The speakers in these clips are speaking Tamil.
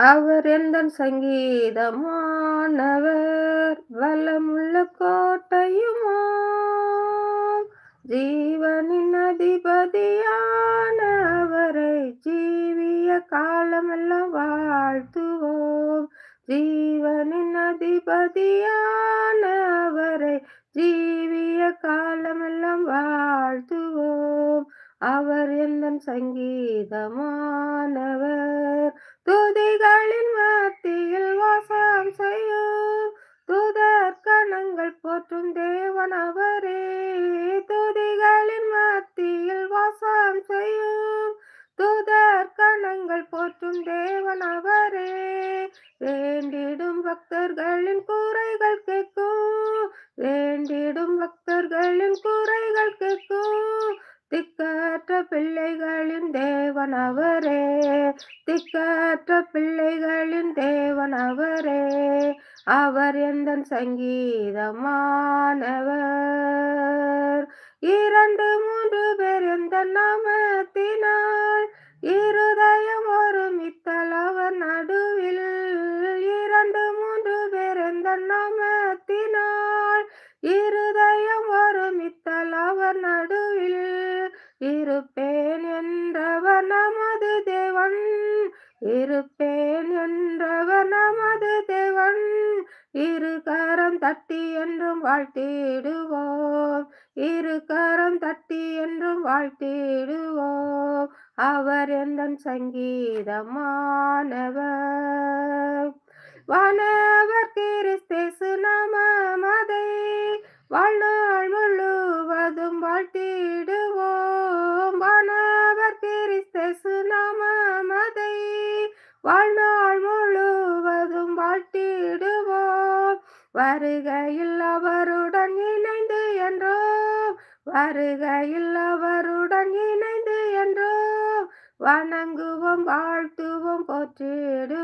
அவர் எந்த சங்கீதமானவர்? வளமுள்ள கோட்டையுமா ஜீவனின் அதிபதியான அவரை ஜீவிய காலமெல்லாம் வாழ்த்துவோம். ஜீவனின் அதிபதியான அவரை ஜீவிய காலமெல்லாம் வாழ்த்துவோம். அவர் எந்த சங்கீதமானவர்? துதிகளின் மத்தியில் வாசம் செய்யும் தூதர் கணங்கள் போற்றும் தேவன் அவரே. துதிகளின் மத்தியில் வாசம் செய்யும் தூதர் கணங்கள் போற்றும் தேவன் அவரே. வேண்டிடும் பக்தர்களின் கூரைகள் கேட்கும். வேண்டிடும் பக்தர்களின் கூரைகள் கேட்கும். திக்கற்ற பிள்ளைகளின் தேவன் அவரே. திக்கற்ற பிள்ளைகளின் தேவன் அவரே. அவர் எந்த சங்கீதமானவர்? இரண்டு மூன்று பேர் எந்த நாமத்தினால்? இருதயம் ஒரு மித்தலா வானவர் கிறிஸ்தேசு நாமதை வாழ்நாள் முழுவதும் வாழ்த்திடுவோம். வானவர் கிறிஸ்தேசு நாமதை வாழ்நாள் முழுவதும் வாழ்த்திடுவோம். வருகையில் அவருடன் இணைந்து என்றோம். வருகையில் அவருடன் இணைந்து என்றோம். வணங்குவோம் வாழ்த்துவோம் போற்றிடு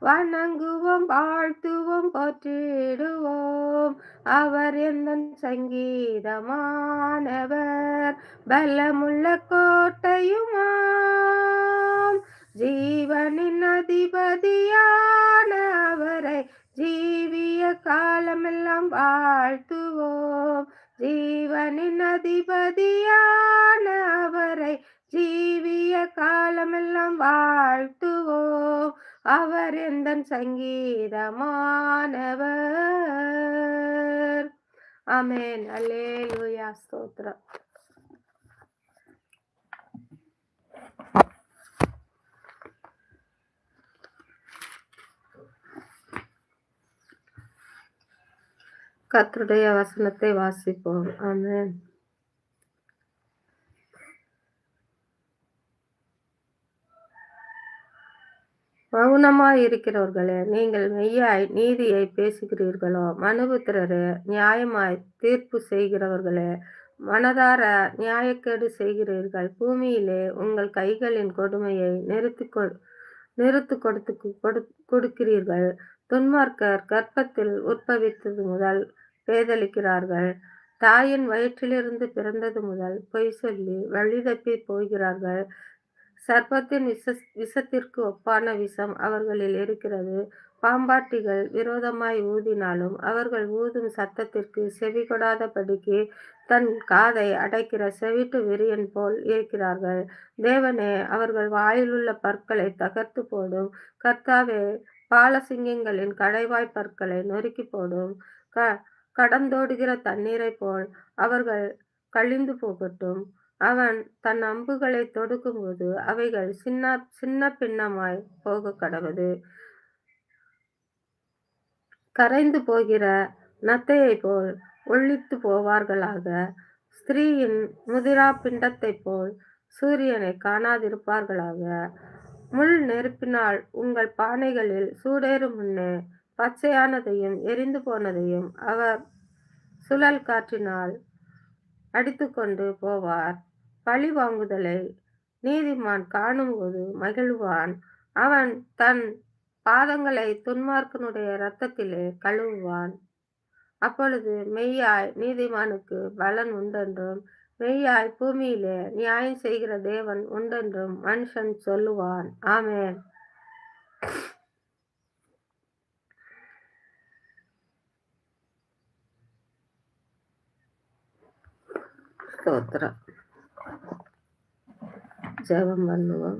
வணங்குவோம் வாழ்த்துவோம் போற்றிடுவோம். அவர் எந்த சங்கீதமானவர்? பலமுள்ள கோட்டையுமாம். ஜீவனின் அதிபதியான அவரை ஜீவிய காலமெல்லாம் வாழ்த்துவோம். ஜீவனின் அதிபதியான அவரை ஜீவிய காலமெல்லாம் வாழ்த்துவோம். அவர் எந்த சங்கீதமானவர்? அமேன் அல்லே லூயா ஸ்தோத்திரம். கர்த்தருடைய வசனத்தை வாசிப்போம். ஆமென். மௌனமாய் இருக்கிறவர்களே நீங்கள் மெய்யாய் நீதியை பேசுகிறீர்களோ? மனுபுத்திரரே நியாயமாய் தீர்ப்பு செய்கிறவர்களே மனதார நியாயக்கேடு செய்கிறீர்கள். பூமியிலே உங்கள் கைகளின் கொடுமையை நிறுத்தி கொ நிறுத்து கொடுத்து கொடு கொடுக்கிறீர்கள். துன்மார்க்கர் கர்ப்பத்தில் உற்பவித்தது முதல் பேதலிக்கிறார்கள் தாயின் வயிற்றிலிருந்து பிறந்தது முதல் பொய் சொல்லி வழி தப்பி போகிறார்கள். சர்ப்பத்தின் விச விஷத்திற்கு ஒப்பான விஷம் அவர்களில் இருக்கிறது. பாம்பாட்டிகள் விரோதமாய் ஊதினாலும் அவர்கள் ஊதும் சத்தத்திற்கு செவி கொடாதபடிக்கு தன் காதை அடைக்கிற செவிட்டு விரியன் போல் இருக்கிறார்கள். தேவனே அவர்கள் வாயிலுள்ள பற்களை தகர்த்து போடும். கர்த்தாவே பாலசிங்கங்களின் கடைவாய் பற்களை நொறுக்கி போடும். க கடந்தோடுகிற தண்ணீரை போல் அவர்கள் கழிந்து போகட்டும். அவன் தன் அம்புகளை தொடுக்கும்போது அவைகள் சின்ன சின்ன பின்னமாய் போக கடவுது. கரைந்து போகிற நத்தையை போல் ஒழித்து போவார்களாக. ஸ்திரீயின் முதிரா பிண்டத்தை போல் சூரியனை காணாதிருப்பார்களாக. முள் நெருப்பினால் உங்கள் பானைகளில் சூடேறும் முன்னே பச்சையானதையும் எரிந்து போனதையும் அவர் சுழல் காற்றினால் அடித்துக்கொண்டு போவார். பழி வாங்குதலை நீதிமான் காணும்போது மகிழ்வான். அவன் தன் பாதங்களை துன்மார்க்கனுடைய இரத்தத்திலே கழுவுவான். அப்பொழுது மெய்யாய் நீதிமானுக்கு பலன் உண்டென்றும் மெய்யாய் பூமியிலே நியாயம் செய்கிற தேவன் உண்டென்றும் மனுஷன் சொல்லுவான். ஆமே ஸ்தோத்திரம். ஜெபம் பண்ணுவோம்.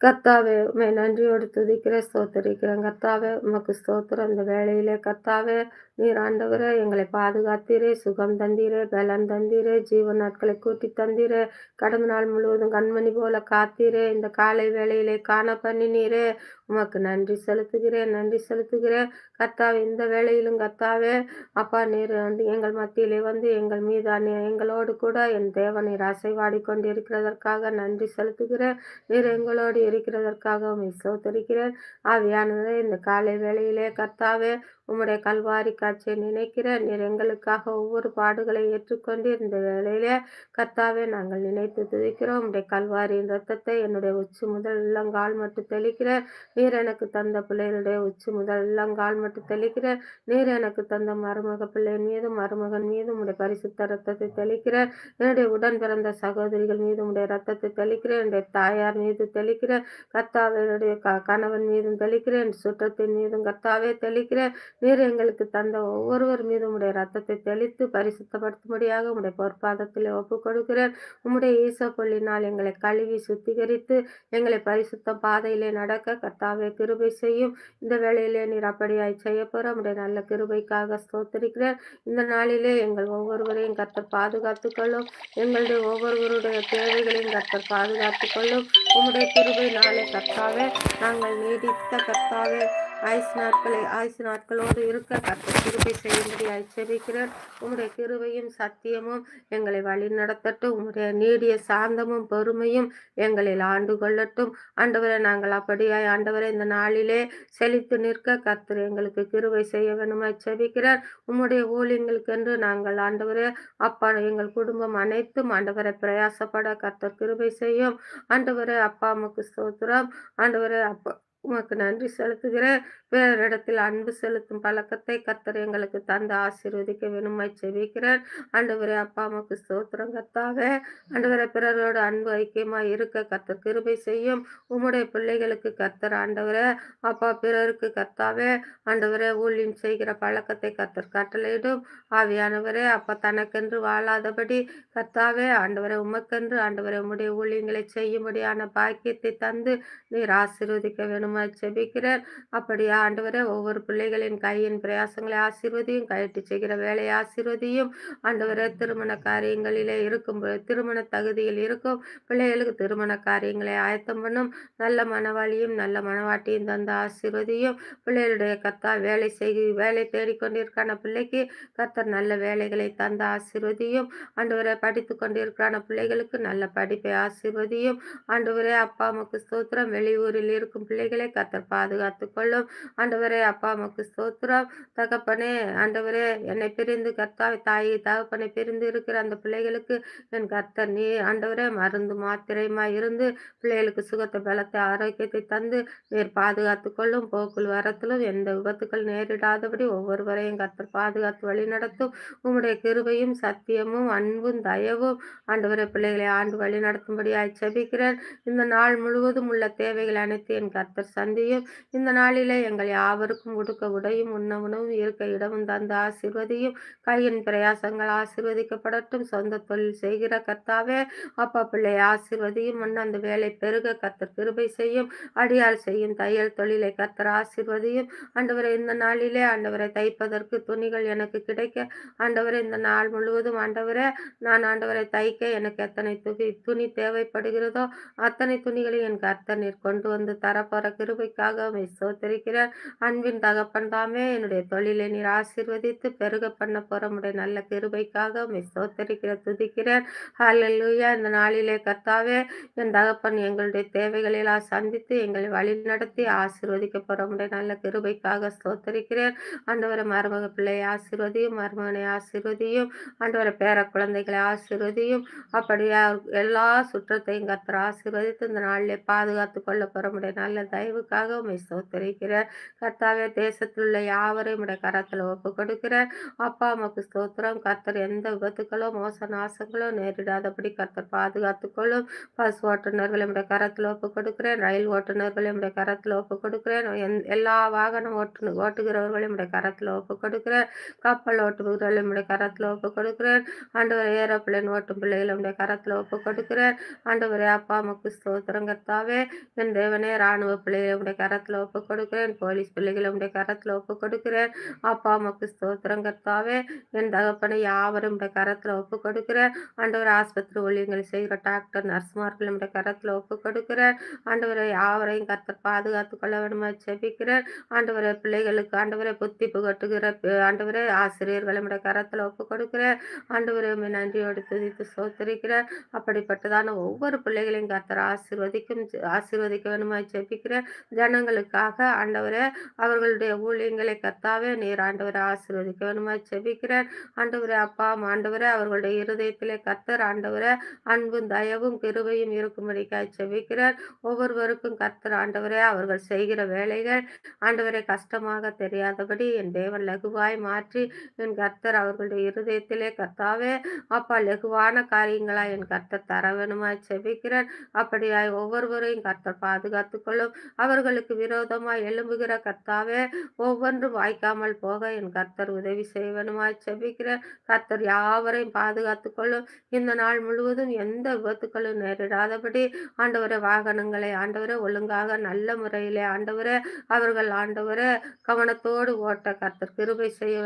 கத்தாவே உண்மை நன்றியோடு துதிக்கிற ஸ்தோத்தரிக்கிறேன். கத்தாவே உமக்கு ஸ்தோத்திரம். இந்த வேலையிலே கத்தாவே நீர் ஆண்டவரே எங்களை பாதுகாத்தீரே சுகம் தந்தீரே பலன் தந்தீரே ஜீவ நாட்களை கூட்டி தந்தீரே கடந்த நாள் முழுவதும் கண்மணி போல காத்தீரே இந்த காலை வேளையிலே காண பண்ணினீரே உமக்கு நன்றி செலுத்துகிறேன் நன்றி செலுத்துகிறேன். கத்தாவே இந்த வேளையிலும் கத்தாவே அப்பா நீர் வந்து எங்கள் மத்தியிலே வந்து எங்கள் மீதான எங்களோடு கூட என் தேவனை அசைவாடி கொண்டிருக்கிறதற்காக நன்றி செலுத்துகிறேன். நீர் எங்களோடு இருக்கிறதற்காக உண்மை சோத்தரிக்கிறேன். ஆவியானதே இந்த காலை வேளையிலே கத்தாவே உம்முடைய கல்வாரி காட்சியை நினைக்கிறேன். நீர் எங்களுக்காக ஒவ்வொரு பாடுகளை ஏற்றுக்கொண்டு இந்த வேளையிலே கத்தாவே நாங்கள் நினைத்து துதிக்கிறோம். உம்முடைய கல்வாரியின் ரத்தத்தை என்னுடைய உச்சி முதல் உள்ளங்கால் மட்டும் தெளிக்கிறேன். நீர் எனக்கு தந்த பிள்ளைகளுடைய உச்சி முதல் உள்ளங்கால் மட்டும் தெளிக்கிறேன் நீர் எனக்கு தந்த மருமக பிள்ளை மீதும் மருமகன் மீதும் உடைய பரிசுத்த ரத்தத்தை தெளிக்கிறேன் என்னுடைய உடன் பிறந்த சகோதரிகள் மீது உடைய ரத்தத்தை தெளிக்கிறேன் என்னுடைய தாயார் மீது தெளிக்கிறேன் கர்த்தாவினுடைய க கணவன் மீதும் தெளிக்கிறேன் சுற்றத்தின் மீதும் கர்த்தாவே தெளிக்கிறேன் நீர் எங்களுக்கு தந்த ஒவ்வொருவர் மீதும் உடைய ரத்தத்தை தெளித்து பரிசுத்தப்படுத்தும்படியாக உடைய பொற்பாதத்தில் ஒப்பு கொடுக்கிறேன் உம்முடைய ஈச பொல்லினால் எங்களை கழுவி சுத்திகரித்து எங்களை பரிசுத்த பாதையிலே நடக்க கர்த்தாவே கிருபை செய்யும். இந்த வேளையிலே நீர் அப்படியாய் செய்ய போற உடைய நல்ல கிருபைக்காக ஸ்தோத்திருக்கிறேன். இந்த நாளிலே எங்கள் ஒவ்வொருவரையும் கர்த்தர் பாதுகாத்துக்கொள்ளும். எங்களுடைய ஒவ்வொருவருடைய தேவைகளையும் கர்த்தர் பாதுகாத்துக்கொள்ளும். கொள்ளும் கிருபை நாளை கர்த்தாவே. நாங்கள் நீடித்த கர்த்தாவே. ஆயுசு நாட்களை ஆயுசு நாட்களோடு இருக்க கத்த கிருபை செய்யும்படி அச்சரிக்கிறேன் உம்முடைய கிருபையும் சத்தியமும் எங்களை வழி நடத்தட்டும். உம்முடைய நீடிய சாந்தமும் பொறுமையும் எங்களில் ஆண்டு கொள்ளட்டும். ஆண்டவரை நாங்கள் அப்படியாய் ஆண்டவரை இந்த நாளிலே செழித்து நிற்க கர்த்தர் எங்களுக்கு கிருவை செய்ய வேணும் செபிக்கிறேன் உம்முடைய ஊழியங்களுக்கென்று நாங்கள் ஆண்டவரே அப்பா எங்கள் குடும்பம் அனைத்தும் ஆண்டவரை பிரயாசப்பட கர்த்தர் கிருவை செய்யும். ஆண்டவரே அப்பா அம்மாக்கு ஸ்தோத்திரம். ஆண்டவரே அப்பா உமக்கு நன்றி செலுத்துகிறேன். வேறிடத்தில் அன்பு செலுத்தும் பழக்கத்தை கத்தர் எங்களுக்கு தந்து ஆசீர்வதிக்க வேணுமாய் செவிக்கிறேன் ஆண்டவரே அப்பா அம்மாக்கு ஸ்தோத்திரம் கத்தாவே ஆண்டவரை பிறரோடு அன்பு ஐக்கியமாய் இருக்க கத்தர் கிருபை செய்யும். உம்முடைய பிள்ளைகளுக்கு கத்தர் ஆண்டவரே அப்பா பிறருக்கு கத்தாவே ஆண்டவரே ஊழியம் செய்கிற பழக்கத்தை கத்தர் கட்டளையிடும். ஆவியானவரே அப்பா தனக்கென்று வாழாதபடி கத்தாவே ஆண்டவரை உமக்கென்று ஆண்டவரை உம்முடைய ஊழியங்களை செய்யும்படியான பாக்கியத்தை தந்து நீர் ஆசீர்வதிக்க வேணுமாய் மூலமாய் செபிக்கிறேன் அப்படியா ஆண்டவரே ஒவ்வொரு பிள்ளைகளின் கையின் பிரயாசங்களை ஆசீர்வதியும் கையிட்டு செய்கிற வேலையை ஆசீர்வதியும். ஆண்டவரே திருமண காரியங்களிலே இருக்கும் திருமண தகுதியில் இருக்கும் பிள்ளைகளுக்கு திருமண காரியங்களை ஆயத்தம் பண்ணும். நல்ல மனவாளியும் நல்ல மனவாட்டியும் தந்த ஆசீர்வதியும். பிள்ளைகளுடைய கத்தா வேலை செய் வேலை தேடிக்கொண்டிருக்கான பிள்ளைக்கு கத்தர் நல்ல வேலைகளை தந்த ஆசீர்வதியும். ஆண்டவரை படித்து கொண்டிருக்கிறான பிள்ளைகளுக்கு நல்ல படிப்பை ஆசீர்வதியும். ஆண்டவரே அப்பா அம்மாக்கு ஸ்தோத்திரம். வெளியூரில் இருக்கும் பிள்ளைகளை கத்தர் பாதுகாத்து கொள்ளும் ஆண்டவரே அப்பா அம்மாவுக்கு ஸ்தோத்திரம். தகப்பனே ஆண்டவரே என்னை பிரிந்து கர்த்தாவை தாய் தகப்பனை பிரிந்து இருக்கிற அந்த பிள்ளைகளுக்கு என் கர்த்தர் நீ ஆண்டவரே மருந்து மாத்திரையுமா இருந்து பிள்ளைகளுக்கு சுகத்தை பலத்தை ஆரோக்கியத்தை தந்து நீர் பாதுகாத்து கொள்ளும். போக்குள் வரத்திலும் எந்த விபத்துக்கள் நேரிடாதபடி ஒவ்வொருவரையும் கர்த்தர் பாதுகாத்து வழி நடத்தும். உம்முடைய கிருபையும் சத்தியமும் அன்பும் தயவும் ஆண்டவரே பிள்ளைகளை ஆண்டு வழி நடத்தும்படி செபிக்கிறேன் இந்த நாள் முழுவதும் உள்ள தேவைகள் அனைத்து என் கர்த்தர் சந்தியும். இந்த நாளிலே எங்கள் யாவருக்கும் உடுக்க உடையும் உண்ண உணவும் இருக்க இடமும் தந்த ஆசிர்வதியும். கையின் பிரயாசங்கள் ஆசிர்வதிக்கப்படட்டும். சொந்த தொழில் செய்கிற கர்த்தாவே அப்பா பிள்ளை ஆசிர்வதியும். முன் அந்த வேலை பெருக கத்தர் கிருபை செய்யும். அடியால் செய்யும் தையல் தொழிலை கத்தர் ஆசிர்வதியும். ஆண்டவரை இந்த நாளிலே ஆண்டவரை தைப்பதற்கு துணிகள் எனக்கு கிடைக்க. ஆண்டவரை இந்த நாள் முழுவதும் ஆண்டவரை நான் ஆண்டவரை தைக்க எனக்கு எத்தனை துணி துணி தேவைப்படுகிறதோ அத்தனை துணிகளை என் கர்த்தனில் கொண்டு வந்து தரப்போற கிருபைக்காக உமை சோத்தரிக்கிறேன் அன்பின் தகப்பன் தாமே என்னுடைய தொழிலை நீர் ஆசிர்வதித்து பெருக பண்ண போற நல்ல கிருபைக்காக உமை சோத்தரிக்கிற துதிக்கிறேன் ஹalleluya இந்த நாளிலே கர்த்தாவே என் தகப்பன் எங்களுடைய தேவைகளெல்லாம் சந்தித்து எங்களை வழி நடத்தி ஆசிர்வதிக்க போற நல்ல கிருபைக்காக சோத்தரிக்கிறேன் ஆண்டவரை மருமக பிள்ளையை ஆசிர்வதியும் மருமகனை ஆசிர்வதியும் ஆண்டவரை பேர குழந்தைகளை ஆசிர்வதியும். அப்படியா எல்லா சுற்றத்தையும் கத்திர ஆசிர்வதித்து இந்த நாளிலே பாதுகாத்து கொள்ள போற நல்ல தயவுக்காக உண்மை சோத்தரிக்கிறேன் கர்த்தாவே தேசத்தில் உள்ள யாவரையும் உடைய கரத்தில் ஒப்பு கொடுக்கிறேன் அப்பா அம்மாக்கு ஸ்தோத்திரம். கர்த்தர் எந்த விபத்துக்களோ மோச நாசங்களோ நேரிடாதபடி கர்த்தர் பாதுகாத்துக்கொள்ளும். பஸ் ஓட்டுநர்களும் கரத்தில் ஒப்பு கொடுக்கிறேன் ரயில் ஓட்டுநர்களும் கரத்தில் ஒப்பு கொடுக்கிறேன் எல்லா வாகனம் ஓட்டு ஓட்டுகிறவர்களையும் கரத்தில் ஒப்பு கொடுக்கிறேன் கப்பல் ஓட்டுபவர்களும் கரத்தில் ஒப்பு கொடுக்கிறேன் ஆண்டவர் ஏரோப்ளேன் ஓட்டும் பிள்ளைகளும் கரத்தில் ஒப்பு கொடுக்கிறேன் ஆண்டவரே அப்பா அம்மாக்கு ஸ்தோத்திரம். கர்த்தாவே என் தேவனே ராணுவ பிள்ளைகளுடைய கரத்தில் ஒப்பு கொடுக்கிறேன் போலீஸ் பிள்ளைகளுடைய கரத்தில் ஒப்பு கொடுக்கிறேன் அப்பா அம்மாக்கு ஸ்தோத்திரம் கர்த்தாவே என் தகப்பனை யாவரும் கரத்தில் ஒப்பு கொடுக்கிறேன் ஆண்டவர் ஆஸ்பத்திரி ஊழியங்கள் செய்கிற டாக்டர் நர்ஸ்மார்களுடைய கரத்தில் ஒப்பு கொடுக்கிறேன் ஆண்டவரை யாவரையும் கர்த்தர் பாதுகாத்து கொள்ள வேணுமா செபிக்கிறேன் ஆண்டவரை பிள்ளைகளுக்கு ஆண்டவரை புத்தி புகட்டுகிற ஆண்டவரை ஆசிரியர்களுடைய கரத்தில் ஒப்பு கொடுக்கிறேன் ஆண்டவரை நன்றியோடு துதித்து சோத்தரிக்கிறேன் அப்படிப்பட்டதான ஒவ்வொரு பிள்ளைகளையும் கர்த்தர் ஆசிர்வதிக்கும் ஆசிர்வதிக்க வேணுமா ஜெபிக்கிற ஜனங்களுக்காக ஆண்டவர் அவர்களுடைய ஊழியங்களை கத்தாவே நீர் ஆண்டவரை ஆசீர்வதிக்க வேணுமா செபிக்கிறேன் ஆண்டவரே அப்பா ஆண்டவரே அவர்களுடைய இருதயத்திலே கத்தர் ஆண்டவரை அன்பும் தயவும் கிருபையும் இருக்கும்படிக்காய் செபிக்கிறார் ஒவ்வொருவருக்கும் கத்தர் ஆண்டவரே அவர்கள் செய்கிற வேலைகள் ஆண்டவரை கஷ்டமாக தெரியாதபடி என் தேவன் லகுவாய் மாற்றி என் கர்த்தர் அவர்களுடைய இருதயத்திலே கத்தாவே அப்பா லகுவான காரியங்களா என் கர்த்தர் தர வேணுமா செபிக்கிறேன் அப்படியாய் ஒவ்வொருவரையும் கர்த்தர் பாதுகாத்துக்கொள்ளும் அவர்களுக்கு விரோதமாய் எழும்புகிற கர்த்தாவே ஒவ்வொன்றும் வாய்க்காமல் போக என் கர்த்தர் உதவி செய்வனுமாய் செபிக்கிற கர்த்தர் யாவரையும் பாதுகாத்து கொள்ளும். இந்த நாள் முழுவதும் எந்த விபத்துக்களும் நேரிடாதபடி ஆண்டவரை வாகனங்களை ஆண்டவரை ஒழுங்காக நல்ல முறையிலே ஆண்டவரை அவர்கள் ஆண்டவரை கவனத்தோடு ஓட்ட கர்த்தர் கிருபை செய்ய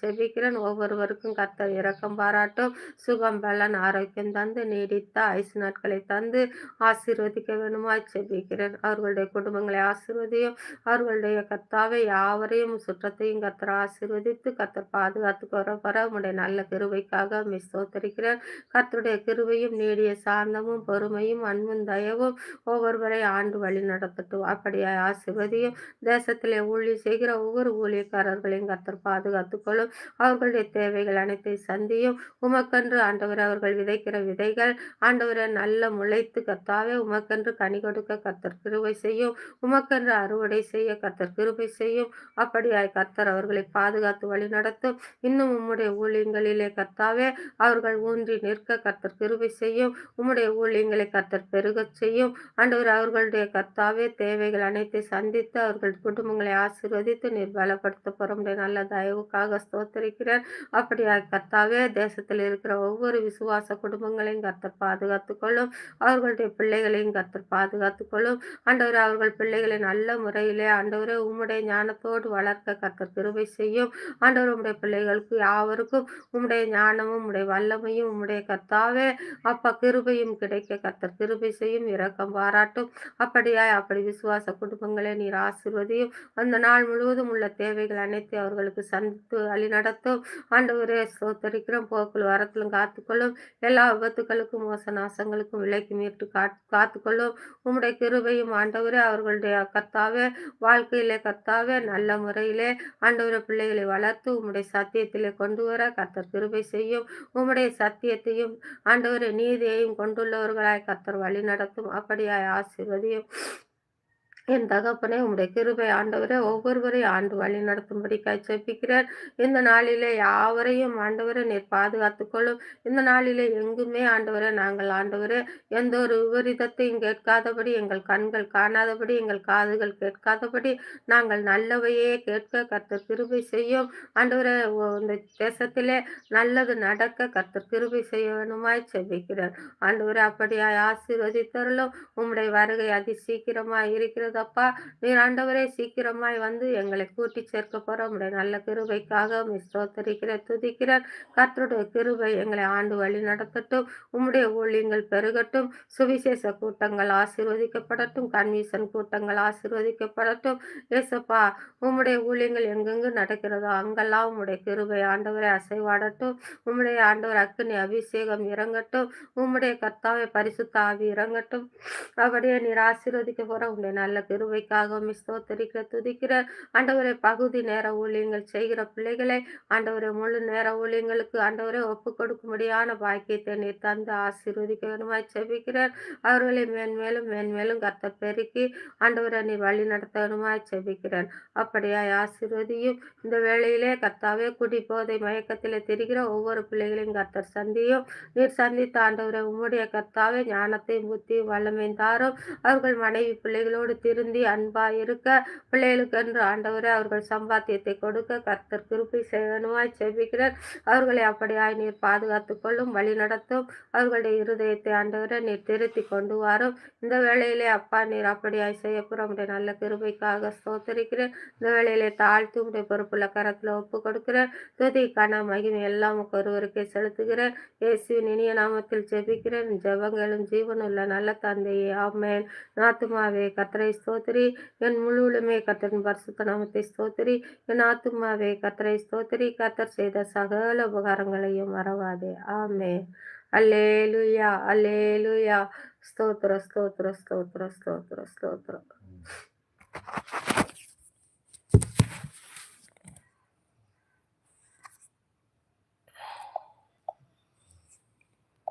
செபிக்கிறேன். ஒவ்வொருவருக்கும் கர்த்தர் இரக்கம் பாராட்டும். சுகம் பலன் ஆரோக்கியம் தந்து நீடித்த ஐசு நாட்களை தந்து ஆசீர்வதிக்க வேணுமாய் செபிக்கிறேன். அவர்களுடைய குடும்பங்களை ஆசீர்வதியும். அவர்களுடைய கத்தாவை யாவரையும் சுற்றத்தையும் கத்தர் ஆசீர்வதித்து கத்தர் பாதுகாத்து வர உடைய நல்ல கிருவைக்காக மிஸ் சோத்தரிக்கிறேன் கத்தருடைய கிருவையும் நீடிய சாந்தமும் பொறுமையும் அன்பும் தயவும் ஒவ்வொருவரை ஆண்டு வழி நடத்தட்டும். அப்படியே ஆசிர்வதியும் தேசத்திலே ஊழி செய்கிற ஒவ்வொரு ஊழியக்காரர்களையும் கத்தர் பாதுகாத்துக்கொள்ளும் அவர்களுடைய தேவைகள் அனைத்தையும் சந்தியும். உமக்கென்று ஆண்டவர் அவர்கள் விதைக்கிற விதைகள் ஆண்டவரை நல்ல முளைத்து கத்தாவே உமக்கென்று கனி கொடுக்க கத்தர் கிருவை செய்யும். உமக்கென்று அறுவடை செய்ய கத்தர் கிருபை செய்யும். அப்படியாய் கத்தர் அவர்களை பாதுகாத்து வழி நடத்தும் இன்னும் உம்முடைய ஊழியங்களிலே கத்தாவே அவர்கள் ஊன்றி நிற்க கத்தர் கிருபை செய்யும். உம்முடைய ஊழியங்களை கத்தர் பெருகச் செய்யும். ஆண்டவர் அவர்களுடைய கத்தாவே தேவைகள் அனைத்தை சந்தித்து அவர்கள் குடும்பங்களை ஆசீர்வதித்து நீர் பலப்படுத்த போறோம்டைய நல்ல தயவுக்காக ஸ்தோத்தரிக்கிறேன். அப்படியாய் கத்தாவே தேசத்தில் இருக்கிற ஒவ்வொரு விசுவாச குடும்பங்களையும் கத்தர் பாதுகாத்துக் கொள்ளும். அவர்களுடைய பிள்ளைகளையும் கத்தர் பாதுகாத்துக் கொள்ளும். ஆண்டவர் அவர்கள் பிள்ளைகளை நல்ல முறையிலே ஆண்டவரை உம்முடைய ஞானத்தோடு வளர்க்க கத்தர் கிருபை செய்யும். ஆண்டவர் உம்முடைய பிள்ளைகளுக்கு யாவருக்கும் உம்முடைய ஞானமும் உம்முடைய வல்லமையும் உம்முடைய கத்தாவே அப்பா கிருபையும் கிடைக்க கத்தர் கிருபை செய்யும் இரக்கம் பாராட்டும். அப்படியா அப்படி விசுவாச குடும்பங்களை நீர் ஆசிர்வதியும். அந்த நாள் முழுவதும் உள்ள தேவைகள் அனைத்து அவர்களுக்கு சந்தித்து வழி நடத்தும் ஆண்டவரே சோத்தரிக்கிறோம் போக்குள் வரத்திலும் காத்துக்கொள்ளும். எல்லா விபத்துகளுக்கும் மோச நாசங்களுக்கும் விலைக்கு மீட்டு காத்துக்கொள்ளும். உம்முடைய கிருபையும் ஆண்டவரே அவர்களுடைய கத்தாவே வாழ்க்கையிலே கத்தாவே நல்ல முறையிலே ஆண்டவர பிள்ளைகளை வளர்த்து உம்முடைய சத்தியத்திலே கொண்டு வர கத்தர் கிருபை செய்யும். உம்முடைய சத்தியத்தையும் ஆண்டவர நீதியையும் கொண்டுள்ளவர்களாய் கத்தர் வழி நடத்தும் அப்படியாய் ஆசிர்வதியும். என் தகப்பனே உம்முடைய கிருபை ஆண்டவரே ஒவ்வொருவரையும் ஆண்டு வழி நடத்தும்படி கைச்சப்பிக்கிறேன் இந்த நாளிலே யாவரையும் ஆண்டவரை நீர் பாதுகாத்துக்கொள்ளும். இந்த நாளிலே எங்குமே ஆண்டவரை நாங்கள் ஆண்டவரே எந்த ஒரு விபரீதத்தையும் கேட்காதபடி எங்கள் கண்கள் காணாதபடி எங்கள் காதுகள் கேட்காதபடி நாங்கள் நல்லவையே கேட்க கர்த்தர் கிருபை செய்யும். ஆண்டவரே இந்த தேசத்திலே நல்லது நடக்க கர்த்தர் கிருபை செய்ய வேணுமாய் செபிக்கிறேன் ஆண்டவரே அப்படியாய் ஆசீர்வதித்தருளும். உம்முடைய வருகை அதி சீக்கிரமாய் இருக்கிறது. இருக்கிறதப்பா நீர் ஆண்டவரே சீக்கிரமாய் வந்து எங்களை கூட்டி சேர்க்க போறோம் உடைய நல்ல கிருபைக்காக ஸ்தோத்தரிக்கிற துதிக்கிறார் கர்த்தருடைய கிருபை எங்களை ஆண்டு வழி நடத்தட்டும். உம்முடைய ஊழியங்கள் பெருகட்டும். சுவிசேஷ கூட்டங்கள் ஆசீர்வதிக்கப்படட்டும். கன்வீசன் கூட்டங்கள் ஆசீர்வதிக்கப்படட்டும். ஏசப்பா உம்முடைய ஊழியங்கள் எங்கெங்கு நடக்கிறதோ அங்கெல்லாம் உம்முடைய கிருபை ஆண்டவரை அசைவாடட்டும். உம்முடைய ஆண்டவர் அக்னி அபிஷேகம் இறங்கட்டும். உம்முடைய கர்த்தாவை பரிசுத்த ஆவி இறங்கட்டும். அப்படியே நீர் ஆசீர்வதிக்க போற உங்களுடைய நல்ல கிருபைக்காக உம்மை ஸ்தோத்தரிக்கிற துதிக்கிற. ஆண்டவரை பகுதி நேர ஊழியங்கள் செய்கிற பிள்ளைகளை ஆண்டவரை முழு நேர ஊழியங்களுக்கு ஆண்டவரை ஒப்பு கொடுக்கும்படியான பாக்கியத்தை நீர் தந்து ஆசீர்வதிக்க வேண்டுமாய் செபிக்கிறார் அவர்களை மேன்மேலும் மேன்மேலும் கர்த்த பெருக்கி ஆண்டவரை நீ வழி நடத்த வேணுமாய் செபிக்கிறேன். அப்படியாய் ஆசீர்வதியும் இந்த வேளையிலே கர்த்தாவே குடி போதை மயக்கத்தில் தெரிகிற ஒவ்வொரு பிள்ளைகளையும் கர்த்தர் சந்தியும். நீர் சந்தித்த ஆண்டவரை உம்முடைய கர்த்தாவே ஞானத்தையும் புத்தியும் வல்லமையும் தாரும். அவர்கள் மனைவி பிள்ளைகளோடு திருந்தி அன்பா இருக்க பிள்ளைகளுக்கு என்று ஆண்டவரே அவர்கள் சம்பாத்தியத்தை கொடுக்க கர்த்தர் கிருப்பை செய்வனுமாய் செபிக்கிறேன். அவர்களை அப்படியாய் நீர் பாதுகாத்து கொள்ளும் வழி நடத்தும். அவர்களுடைய இருதயத்தை ஆண்டவரை நீர் திருத்தி கொண்டு வாரும். இந்த வேளையிலே அப்பா நீர் அப்படியாய் செய்யப்புறம் உடைய நல்ல கிருபைக்காக ஸ்தோத்தரிக்கிறேன். இந்த வேளையிலே தாழ்த்து உடைய பொறுப்புள்ள கரத்தில் ஒப்பு கொடுக்கிறேன். துதி கன மகிமை எல்லாம் ஒருவருக்கே செலுத்துகிறேன். இயேசுவின் இனிய நாமத்தில் ஜெபிக்கிறேன் ஜெபங்களும் ஜீவனுள்ள நல்ல தந்தையே ஆமேன். நாத்துமாவே கத்தரை ஸ்தோத்திரி. என் முழுவலுமே கத்தரின் பரிசுத்த நாமத்தை ஸ்தோத்திரி. என் ஆத்துமாவே கத்தரை ஸ்தோத்திரி. கத்தர் செய்த சகல உபகாரங்களையும் மறவாதே. ஆமே அல்லேலுயா அல்லேலுயா. ஸ்தோத்திர ஸ்தோத்திர ஸ்தோத்திர ஸ்தோத்திர ஸ்தோத்திரம்.